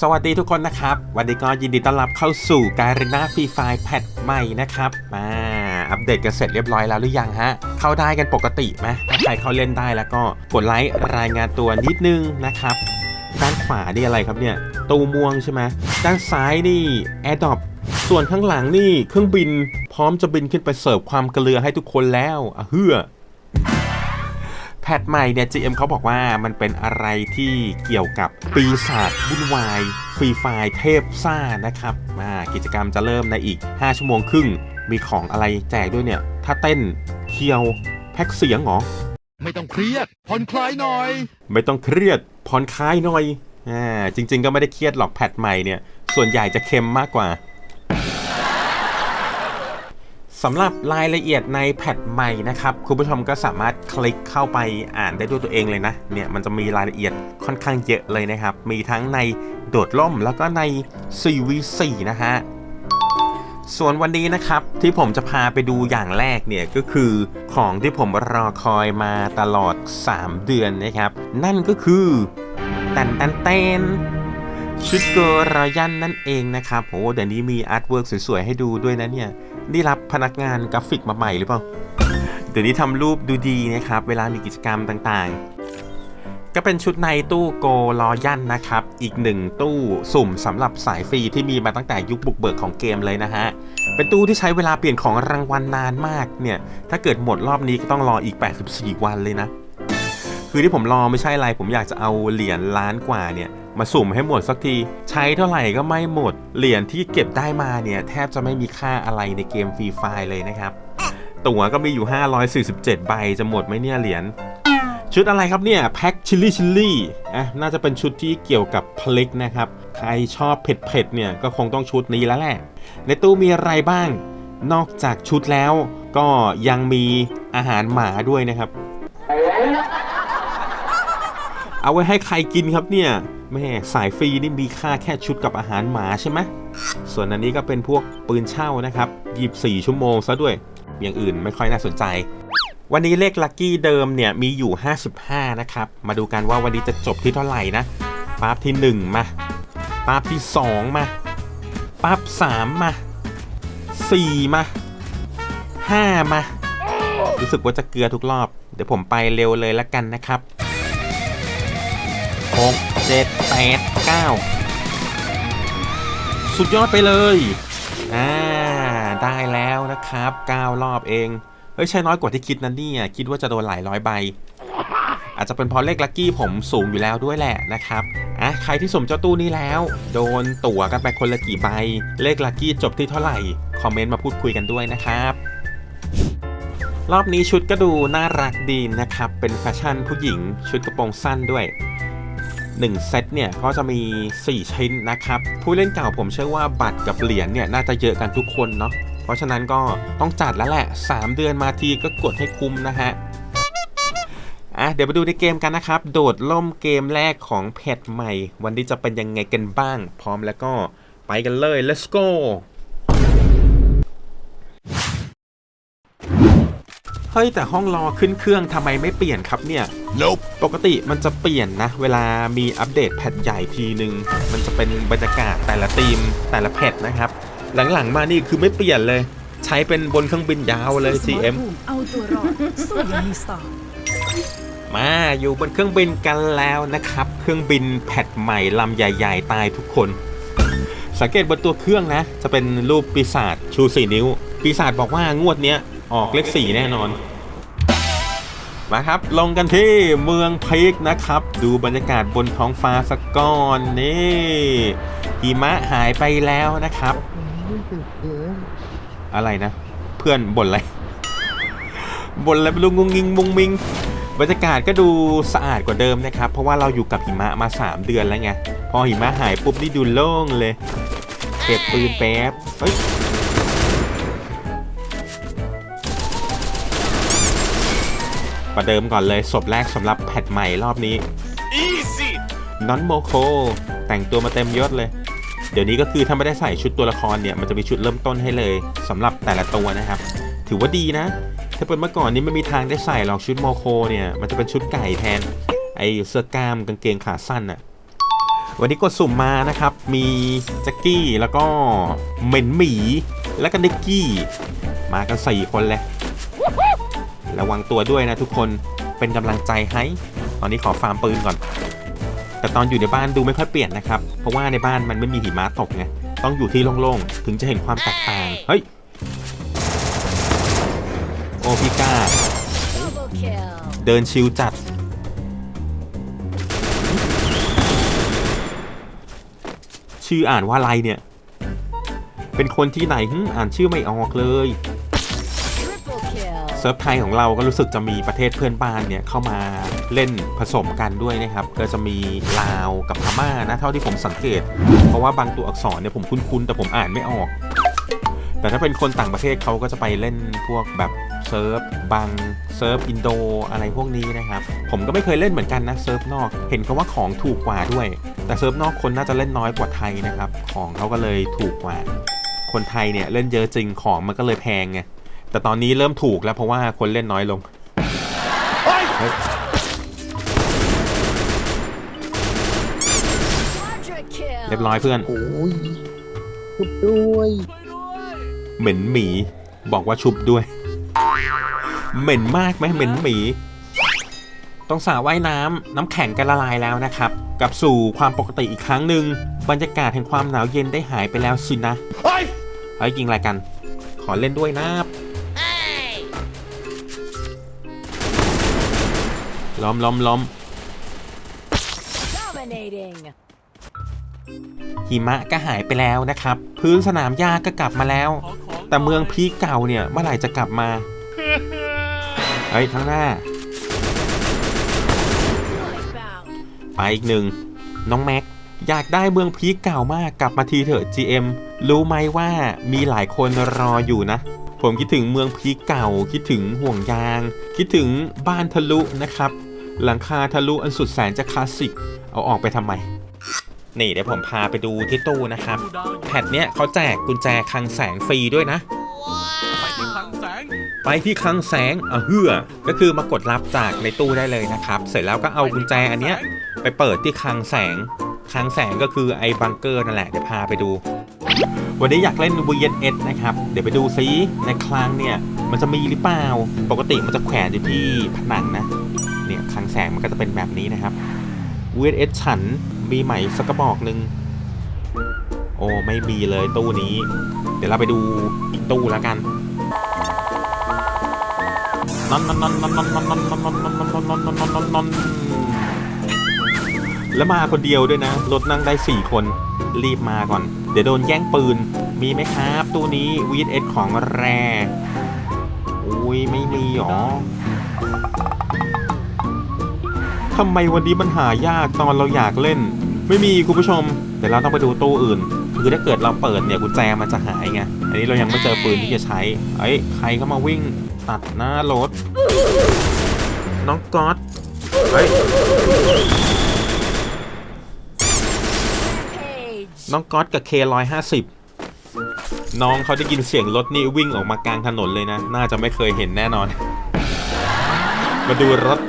สวัสดีทุกคนนะครับ วันนี้ก็ยินดีต้อนรับเข้าสู่การีนาฟรีไฟแพทใหม่นะครับมาอัปเดตกันเสร็จเรียบร้อยแล้วหรือยังฮะ เข้าได้กันปกติไหมถ้าใครเข้าเล่นได้แล้วก็กดไลค์รายงานตัวนิดนึงนะครับ ด้านขวานี่อะไรครับเนี่ยตูม่วงใช่ไหมด้านซ้ายนี่แอร์ดอปส่วนข้างหลังนี่เครื่องบินพร้อมจะบินขึ้นไปเสิร์ฟความเกลือให้ทุกคนแล้วอะเฮือ แพทใหม่เนี่ย GM เขาบอกว่ามันเป็นอะไรที่เกี่ยวกับปีศาจวุ่นวายฟรีไฟล์เทพซ่านะครับมากิจกรรมจะเริ่มในอีก 5 ชั่วโมงครึ่ง มีของอะไรแจกด้วยเนี่ย ถ้าเต้นเคียวแพ็กเสียงเหรอ ไม่ต้องเครียดผ่อนคลายหน่อย ไม่ต้องเครียดผ่อนคลายหน่อยอ่าจริง ๆ ก็ไม่ได้เครียดหรอกแพทใหม่เนี่ย ส่วนใหญ่จะเค็มมากกว่า สำหรับรายละเอียดในแพทใหม่นะครับ คุณผู้ชมก็สามารถคลิกเข้าไปอ่านได้ด้วยตัวเองเลยนะ เนี่ยมันจะมีรายละเอียดค่อนข้างเยอะเลยนะครับ มีทั้งในโดดล่มแล้วก็ใน 4v4 นะฮะ ส่วนวันนี้นะครับที่ผมจะพาไปดูอย่างแรกเนี่ยก็คือของที่ผมรอคอยมาตลอด 3 เดือนนะครับ นั่นก็คือแตนแตนแตนชุดเกอร์รยันนั่นเองนะครับโอ้เดี๋ยวนี้มีอาร์ตเวิร์กสวยๆให้ดูด้วยนะเนี่ย นี่รับพนักงานกราฟิกมาใหม่หรือเปล่าเดี๋ยวนี้ทำรูปดูดีนะครับ เวลามีกิจกรรมต่างๆ ก็เป็นชุดในตู้โกลอยันนะครับ อีกหนึ่งตู้สุ่มสำหรับสายฟรีที่มีมาตั้งแต่ยุคบุกเบิกของเกมเลยนะฮะ เป็นตู้ที่ใช้เวลาเปลี่ยนของรางวัลนานมากเนี่ย ถ้าเกิดหมดรอบนี้ก็ต้องรออีก 84 วันเลยนะ คือที่ผมรอไม่ใช่อะไร ผมอยากจะเอาเหรียญล้านกว่าเนี่ย มาสุ่มให้หมดสักที ใช้เท่าไหร่ก็ไม่หมด เหรียญที่เก็บได้มาเนี่ย แทบจะไม่มีค่าอะไรในเกมฟรีไฟเลยนะครับ ตั๋วก็มีอยู่ 547 ใบจะหมดไหมเนี่ยเหรียญชุดอะไรครับเนี่ยแพ็คชิลลี่ชิลลี่อะน่าจะเป็นชุดที่เกี่ยวกับพลิกนะครับ ใครชอบเผ็ดๆเนี่ยก็คงต้องชุดนี้แล้วแหละ ในตู้มีอะไรบ้าง นอกจากชุดแล้วก็ยังมีอาหารหมาด้วยนะครับ เอาไว้ให้ใครกินครับเนี่ยแม่สายฟรีนี่มีค่าแค่ชุดกับอาหารหมาใช่ไหมส่วนอันนี้ก็เป็นพวกปืนเช่านะครับ24ชั่วโมงซะด้วย อย่างอื่นไม่ค่อยน่าสนใจ วันนี้เลขลัคกี้เดิมเนี่ยมีอยู่ 55 นะครับ มาดูกันว่าวันนี้จะจบที่เท่าไหร่นะปั๊บที่ 1 มาปั๊บที่ 2 มาปั๊บ3 มา 4 มา 5 มา รู้สึกว่าจะเกลือทุกรอบ เดี๋ยวผมไปเร็วเลยละกันนะครับ 6 7 8 9สุดยอดไปเลย อ่า ได้แล้วนะครับ9รอบเอง เฮ้ย ใช่น้อยกว่าที่คิดนั่นนี่ย คิดว่าจะโดนหลายร้อยใบ อาจจะเป็นเพราะเลขลัคกี้ผมสูงอยู่แล้วด้วยแหละนะครับ อะ ใครที่สมเจ้าตู้นี้แล้ว โดนตั๋วกันไปคนละกี่ใบ เลขลัคกี้จบที่เท่าไหร่ คอมเมนต์มาพูดคุยกันด้วยนะครับรอบนี้ชุดก็ดูน่ารักดีนะครับ เป็นแฟชั่นผู้หญิง ชุดกระโปรงสั้นด้วย 1 เซตเนี่ยก็จะมี 4 ชิ้นนะครับ ผู้เล่นเก่าผมเชื่อว่าบัตรกับเหรียญเนี่ยน่าจะเยอะกันทุกคนเนาะเพราะฉะนั้นก็ต้องจัดแล้วแหละ 3 เดือนมาทีก็กดให้คุ้มนะฮะอะเดี๋ยวไปดูในเกมกันนะครับ โดดล่มเกมแรกของเพจใหม่ วันนี้จะเป็นยังไงกันบ้าง พร้อมแล้วก็ไปกันเลย let's go ฮ้ยแต่ห้องรอขึ้นเครื่องทำไมไม่เปลี่ยนครับเนี่ย Nope ปกติมันจะเปลี่ยนนะ เวลามีอัปเดตแพทใหญ่ทีหนึ่งมันจะเป็นบรรยากาศแต่ละทีมแต่ละแพทนะครับ หลังๆมานี่คือไม่เปลี่ยนเลย ใช้เป็นบนเครื่องบินยาวเลย CM เอาตัวรอดสู้อยังมีสไตล์มาอยู่บนเครื่องบินกันแล้วนะครับ เครื่องบินแพทใหม่ลำใหญ่ ๆ ตายทุกคน สังเกตบนตัวเครื่องนะ จะเป็นรูปปีศาจชูสี่นิ้ว ปีศาจบอกว่างวดเนี้ย ออกเลขสี่แน่นอน มาครับ ลงกันที่เมืองพีกนะครับ ดูบรรยากาศบนท้องฟ้าสักก้อนนี่หิมะหายไปแล้วนะครับ อะไรนะ เพื่อนบ่นอะไรบ่นอะไรไม่รู้งุงงิงมุงมิงบรรยากาศก็ดูสะอาดกว่าเดิมนะครับ เพราะว่าเราอยู่กับหิมะมา 3 เดือนแล้วไง พอหิมะหายปุ๊บนี่ดูโล่งเลย เก็บปืนแป๊บ เฮ้ย ประเดิมก่อนเลยศพแรกสำหรับแพทใหม่รอบนี้ Easy นอนโมโคแต่งตัวมาเต็มยศเลย เดี๋ยวนี้ก็คือถ้าไม่ได้ใส่ชุดตัวละครเนี่ย มันจะมีชุดเริ่มต้นให้เลยสำหรับแต่ละตัวนะครับ ถือว่าดีนะ ถ้าเป็นเมื่อก่อนนี้ไม่มีทางได้ใส่หรอกชุดโมโคเนี่ย มันจะเป็นชุดไก่แทน ไอเสื้อกล้ามกางเกงขาสั้นอะวันนี้กดสุ่มมานะครับ มีแจ็กกี้แล้วก็เหม็นหมี แล้วก็นิกกี้ มากันสี่คนเลย ระวังตัวด้วยนะทุกคนเป็นกำลังใจให้ ตอนนี้ขอฟาร์มปืนก่อน แต่ตอนอยู่ในบ้านดูไม่ค่อยเปลี่ยนนะครับ เพราะว่าในบ้านมันไม่มีหิมะตกไงต้องอยู่ที่โล่งๆ ถึงจะเห็นความแตกต่าง เฮ้ย โอพิก้า Double kill เดินชิวจัด ชื่ออ่านว่าอะไรเนี่ย เป็นคนที่ไหนหึอ่านชื่อไม่ออกเลย Triple kill เซิร์ฟไทยของเราก็รู้สึกจะมีประเทศเพื่อนบ้านเนี่ยเข้ามาเล่นผสมกันด้วยนะครับ ก็จะมีลาวกับพม่านะเท่าที่ผมสังเกต เพราะว่าบางตัวอักษรเนี่ยผมคุ้นๆแต่ผมอ่านไม่ออก แต่ถ้าเป็นคนต่างประเทศเขาก็จะไปเล่นพวกแบบเซิร์ฟบังเซิร์ฟอินโดอะไรพวกนี้นะครับ ผมก็ไม่เคยเล่นเหมือนกันนะเซิร์ฟนอกเห็นเขาว่าของถูกกว่าด้วย แต่เซิร์ฟนอกคนน่าจะเล่นน้อยกว่าไทยนะครับ ของเขาก็เลยถูกกว่า คนไทยเนี่ยเล่นเยอะจริงของมันก็เลยแพงไง แต่ตอนนี้เริ่มถูกแล้วเพราะว่าคนเล่นน้อยลงเฮ้ย Quadra kill เรียบร้อยเพื่อน โอ้ยชุบด้วย เหม็นหมี บอกว่าชุบด้วย เหม็นมากไหมเหม็นหมี ต้องสระว่ายน้ำน้ำแข็งกันละลายแล้วนะครับ กลับสู่ความปกติอีกครั้งหนึ่งบรรยากาศแห่งความหนาวเย็นได้หายไปแล้วสินะ เฮ้ยเฮ้ยยิงอะไรกัน ขอเล่นด้วยนะ ล้อมล้อมล้อม Dominating หิมะก็หายไปแล้วนะครับ พื้นสนามหญ้าก็กลับมาแล้ว แต่เมืองพีคเก่าเนี่ยเมื่อไหร่จะกลับมาเฮ้ยข้างหน้า Wipeout ไปอีกหนึ่งน้องแม็กอยากได้เมืองพีคเก่ามากกลับมาทีเถอะ GM รู้ไหมว่ามีหลายคนรออยู่นะ ผมคิดถึงเมืองพีคเก่าคิดถึงห่วงยาง คิดถึงบ้านทะลุนะครับ หลังคาทะลุอันสุดแสนจะคลาสสิก เอาออกไปทำไม นี่เดี๋ยวผมพาไปดูที่ตู้นะครับแพทเนี้ยเขาแจกกุญแจคลังแสงฟรีด้วยนะ ไปที่คลังแสง ไปที่คลังแสงอะเฮือก็คือมากดรับจากในตู้ได้เลยนะครับ เสร็จแล้วก็เอากุญแจอันเนี้ยไปเปิดที่คลังแสง คลังแสงก็คือไอ้บังเกอร์นั่นแหละ เดี๋ยวพาไปดู วันนี้อยากเล่น VNS นะครับ เดี๋ยวไปดูซิในคลังเนี่ย มันจะมีหรือเปล่า ปกติมันจะแขวนอยู่ที่ผนังนะ เนี่ยคลังแสงมันก็จะเป็นแบบนี้นะครับ VNS ฉันมีใหม่สักกระบอกหนึ่งโอ้ไม่มีเลยตู้นี้ เดี๋ยวเราไปดูอีกตู้แล้วกันนอนนอนนอนนอนนอนนอนนอนนอนนอนนอนนอนนอนนอนนอนนอนแล้วมาคนเดียวด้วยนะ รถนั่งได้ 4 คน รีบมาก่อน เดี๋ยวโดนแย่งปืน มีไหมครับ ตู้นี้ VS ของแรอุ้ยไม่มีหรอ ทำไมวันนี้มันหายากตอนเราอยากเล่น ไม่มีคุณผู้ชม เดี๋ยวเราต้องไปดูตู้อื่น คือถ้าเกิดเราเปิดเนี่ยกุญแจมันจะหายไง อันนี้เรายังไม่เจอปืนที่จะใช้ เอ้ยใครเข้ามาวิ่งตัดหน้ารถ น้องก๊อตเฮ้ย น้องก๊อตกับเคร้อยห้าสิบน้องเขาได้ยินเสียงรถนี่วิ่งออกมากลางถนนเลยนะ น่าจะไม่เคยเห็นแน่นอน มาดูรถ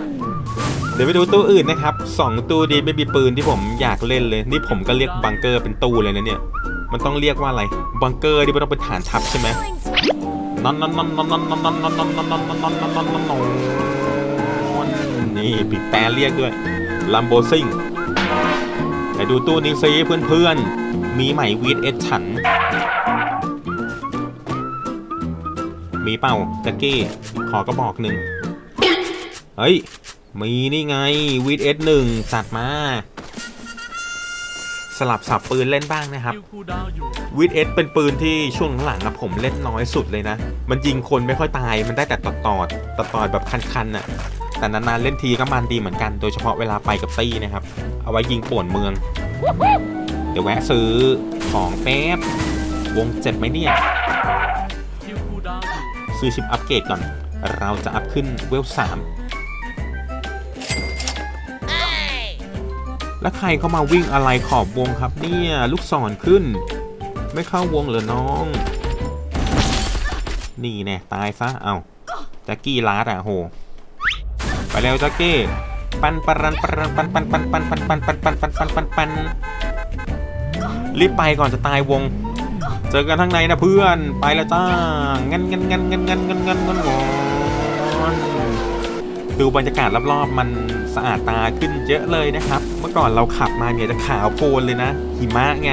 เดี๋ยวไปดูตู้อื่นนะครับสองตู้ดีไม่มีปืนที่ผมอยากเล่นเลย นี่ผมก็เรียกบังเกอร์เป็นตู้เลยนะเนี่ย มันต้องเรียกว่าอะไร บังเกอร์ที่มันต้องเป็นฐานทัพใช่ไหม Killing spree นอนนอนนอนนอนนอนนอนนอนนอนนอนนอนนอนนอนนอนนอนนอนนอนนอนนี่ปิดแต่เรียกด้วยลัมโบซิงไปดูตู้นี้ซิเพื่อนๆ มีใหมวีดเอสฉัน มีเป้าแจ็กกี้ ขอกระบอกหนึ่งเฮ้ย มีนี่ไงวีดเอสหนึ่งจัดมา สลับสับปืนเล่นบ้างนะครับวิดเอสเป็นปืนที่ช่วงหลังอะผมเล่นน้อยสุดเลยนะ มันยิงคนไม่ค่อยตายมันได้แต่ตอดตอดตอดตอดแบบคันๆน่ะแต่นานๆเล่นทีก็มันดีเหมือนกันโดยเฉพาะเวลาไปกับตี้นะครับ เอาไว้ยิงป่วนเมือง เดี๋ยวแวะซื้อของแป๊บวงเจ็บไหมเนี่ยซื้อชิปอัปเกรดก่อน เราจะอัพขึ้นเวลสาม แล้วใครเข้ามาวิ่งอะไรขอบวงครับเนี่ย ลูกศรขึ้น ไม่เข้าวงเหรอน้อง นี่แน่ตายซะ เอาแจ็กกี้ลาดอะโห ไปเร็วแจ็กกี้ ปันปันปันปันปันปันปันปันปันปันปันปันปันปันปันรีบไปก่อนจะตายวง เจอกันข้างในนะเพื่อน ไปแล้วจ้างันงันงันงันงันงันงันงันงอนดูบรรยากาศรอบๆมัน สะอาดตาขึ้นเยอะเลยนะครับ เมื่อก่อนเราขับมาเนี่ยจะขาวโพลนเลยนะหิมะไง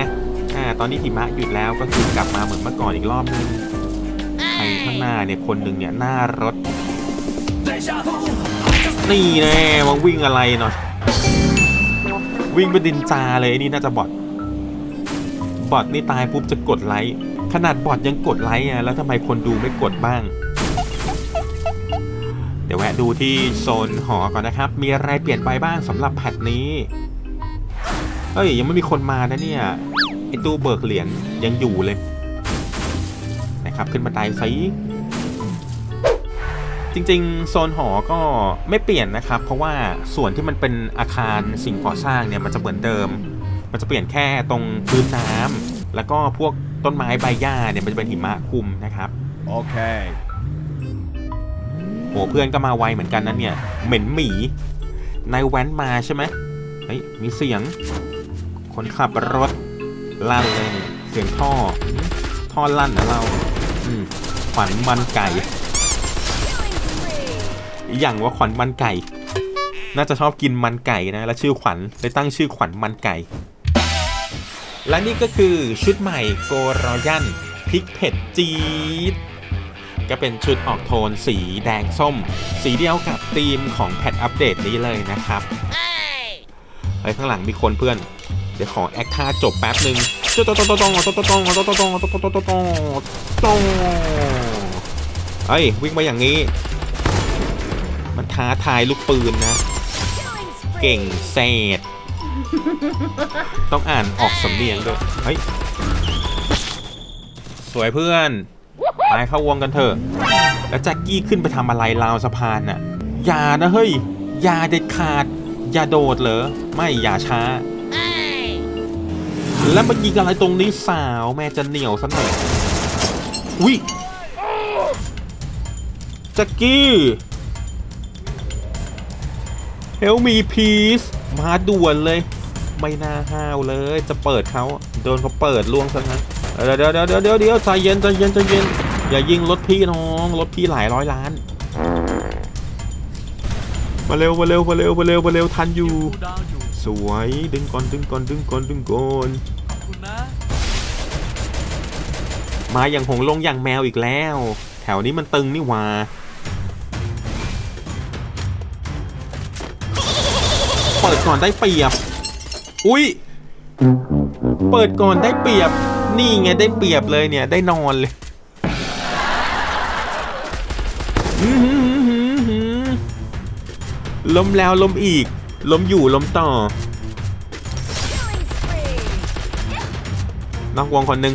อ่าตอนนี้หิมะหยุดแล้วก็คือกลับมาเหมือนเมื่อก่อนอีกรอบนึงใครข้างหน้าเนี่ยคนหนึ่งเนี่ยหน้ารถ นี่แน่มังวิ่งอะไรหน่อยวิ่งไปดินจาเลยนี่น่าจะบอทบอทนี่ตายปุ๊บจะกดไลค์ขนาดบอทยังกดไลค์อะแล้วทำไมคนดูไม่กดบ้าง ดี๋ยวแวะดูที่โซนหอก่อนนะครับ มีอะไรเปลี่ยนไปบ้างสำหรับแพทนี้เฮ้ย ยังไม่มีคนมานะเนี่ยไอตู้เบิกเหรียญยังอยู่เลย นะครับ ขึ้นบันไดซิจริงๆ โซนหอก็ไม่เปลี่ยนนะครับ เพราะว่าส่วนที่มันเป็นอาคารสิ่งก่อสร้างเนี่ยมันจะเหมือนเดิม มันจะเปลี่ยนแค่ตรงพื้นน้ำแล้วก็พวกต้นไม้ใบหญ้าเนี่ยมันจะเป็นหิมะคุมนะครับ Okay. โหเพื่อนก็มาไวเหมือนกันนะเนี่ย เหม็นหมีนายแว้นมาใช่ไหมเฮ้ยมีเสียง คนขับรถลั่นเลยเสียงท่อ ท่อลั่นนะเรา อืมขวัญมันไก่ อย่างว่าขวัญมันไก่ น่าจะชอบกินมันไก่นะ และชื่อขวัญเลยตั้งชื่อขวัญมันไก่ และนี่ก็คือชุดใหม่โกรอยันพริกเผ็ดจี๊ด ก็เป็นชุดออกโทนสีแดงส้ม สีเดียวกับธีมของแพทอัปเดตนี้เลยนะครับเฮ้ยข้างหลังมีคนเพื่อน เดี๋ยวขอแอคท่าจบแป๊บหนึ่งโตโตโตโตตตตตตตตตตตตตเฮ้ยวิ่งมาอย่างนี้ มันท้าทายลูกปืนนะ เก่งเศษ ต้องอ่านออกสำเนียงด้วย เฮ้ย สวยเพื่อน ไปเข้าวงกันเถอะ แล้วแจ็คกี้ขึ้นไปทำอะไรราวสะพานน่ะ อย่านะเฮ้ย อย่าเด็ดขาด อย่าโดดเหรอ ไม่อย่าช้า แล้วมายิงอะไรตรงนี้สาวแม่จะเหนียวซะหน่อยอุ้ยแจ็คกี้ Help me please มาด่วนเลย ไม่น่าห้าวเลย จะเปิดเขาโดนเขาเปิดล่วงซะงั้น เดี๋ยวเดี๋ยวเดี๋ยวเดี๋ยวเดี๋ยวใจเย็นใจเย็นใจเย็นอย่ายิงรถพี่น้องรถพี่หลายร้อยล้าน มาเร็วมาเร็วมาเร็วมาเร็วมาเร็วทันอยู่ สวยดึงก่อนดึงก่อนดึงก่อนดึงก่อนมาอย่างหงลงอย่างแมวอีกแล้ว แถวนี้มันตึงนี่หว่าเปิดก่อนได้เปรียบ อุ้ยเปิดก่อนได้เปรียบ นี่ไงได้เปรียบเลยเนี่ยได้นอนเลยล้มแล้วล้มอีก ล้มอยู่ล้มต่อ นอกวงคนหนึ่ง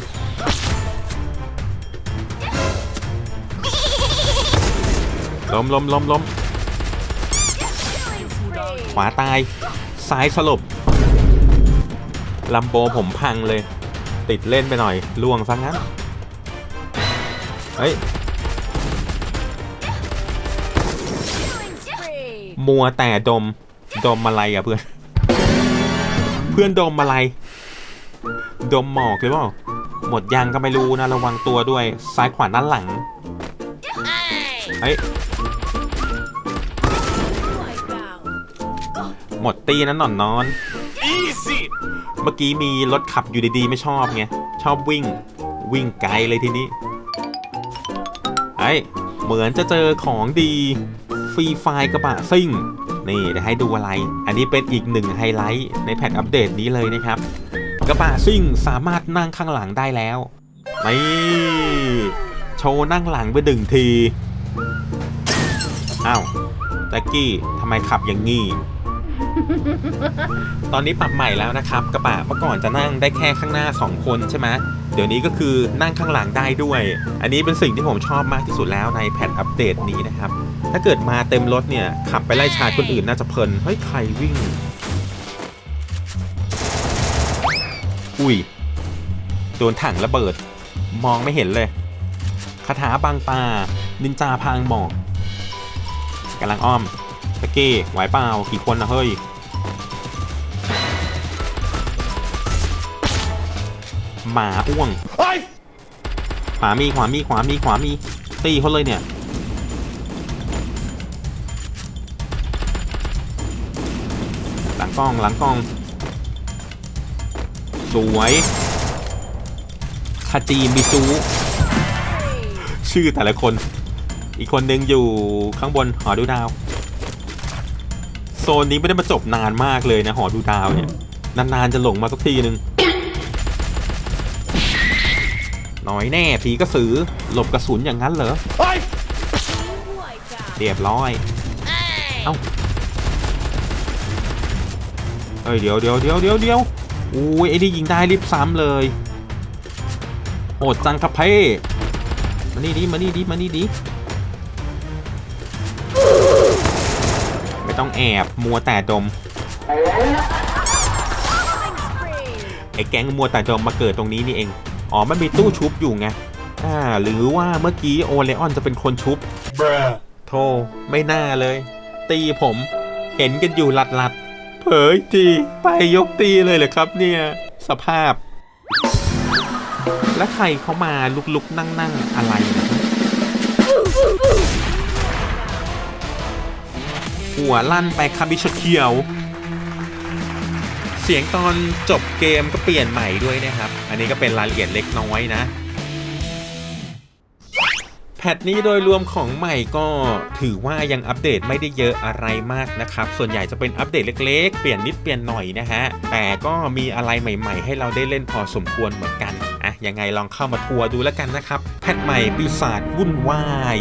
ล้มล้มล้มล้มขวาตาย ซ้ายสลบลำโบผมพังเลย ติดเล่นไปหน่อยล่วงซะงั้น เฮ้ย มัวแต่ดม ดมอะไรอะเพื่อน เพื่อนดมอะไร ดมหมอกหรือเปล่า หมดยังก็ไม่รู้นะ ระวังตัวด้วย ซ้ายขวาด้านหลัง เฮ้ย หมดตีนั้นหนอนนอน เมื่อกี้มีรถขับอยู่ดีๆ ไม่ชอบไง ชอบวิ่ง วิ่งไกลเลยทีนี้ ไอเหมือนจะเจอของดีฟรีไฟล์กระบะซิ่ง นี่เดี๋ยวให้ดูอะไร อันนี้เป็นอีกหนึ่งไฮไลท์ในแพทอัปเดตนี้เลยนะครับ กระบะซิ่งสามารถนั่งข้างหลังได้แล้วนี่โชว์นั่งหลังไปดึงที อ้าวแจ็กกี้ทำไมขับอย่างงี้ ตอนนี้ปรับใหม่แล้วนะครับ กระบะเมื่อก่อนจะนั่งได้แค่ข้างหน้า 2 คนใช่ไหมเดี๋ยวนี้ก็คือนั่งข้างหลังได้ด้วย อันนี้เป็นสิ่งที่ผมชอบมากที่สุดแล้วในแพทอัปเดตนี้นะครับ ถ้าเกิดมาเต็มรถเนี่ย ขับไปไล่ชาร์จคนอื่นน่าจะเพลินเฮ้ยใครวิ่ง อุ้ยโดนถังระเบิด มองไม่เห็นเลยคาถาบางตานินจาพางหมอกกำลังอ้อม ตะเก้ไหวเปล่ากี่คนนะเฮ้ย หมาอ้วงขวามีขวามีขวามีขวามีตีเขาเลยเนี่ยหลังกล้องหลังกล้อง สวยคาจีมิซู Spree. ชื่อแต่ละคน อีกคนนึงอยู่ข้างบนหอดูดาวโซนนี้ไม่ได้มาจบนานมากเลยนะหอดูดาวเนี่ย นานๆจะหลงมาสักทีนึงน้อยแน่ผีกระสือหลบกระสุนอย่างนั้นเหรอเรียบร้อย เอ้าเอ้ยเดี๋ยวเดี๋ยวเดี๋ยวเดี๋ยวเดี๋ยวอุ้ยไอ้นี่ยิงได้รีบซ้ำเลยโหดจังครับเพ่มานี่ดิมานี่ดิมานี่ดิ ต้องแอบมัวแต่ดมไอ้แก๊งมัวแต่ดมมาเกิดตรงนี้นี่เอง อ๋อมันมีตู้ชุบอยู่ไงอ่าหรือว่าเมื่อกี้โอเลออนจะเป็นคนชุบโธ่ไม่น่าเลย ตีผมเห็นกันอยู่หลัดหลัดๆเผยทีไปยกตีเลยเหรอครับเนี่ยสภาพ แล้วใครเขามาลุกๆนั่งๆอะไรนะ หัวลั่นไปคาบิชดเขียว เสียงตอนจบเกมก็เปลี่ยนใหม่ด้วยนะครับ อันนี้ก็เป็นรายละเอียดเล็กน้อยนะ แพทนี้โดยรวมของใหม่ก็ถือว่ายังอัปเดตไม่ได้เยอะอะไรมากนะครับ ส่วนใหญ่จะเป็นอัปเดตเล็กๆ เปลี่ยนนิดเปลี่ยนหน่อยนะฮะ แต่ก็มีอะไรใหม่ ๆ ให้เราได้เล่นพอสมควรเหมือนกัน อะ ยังไงลองเข้ามาทัวร์ดูแล้วกันนะครับ แพทใหม่ปีศาจวุ่นวาย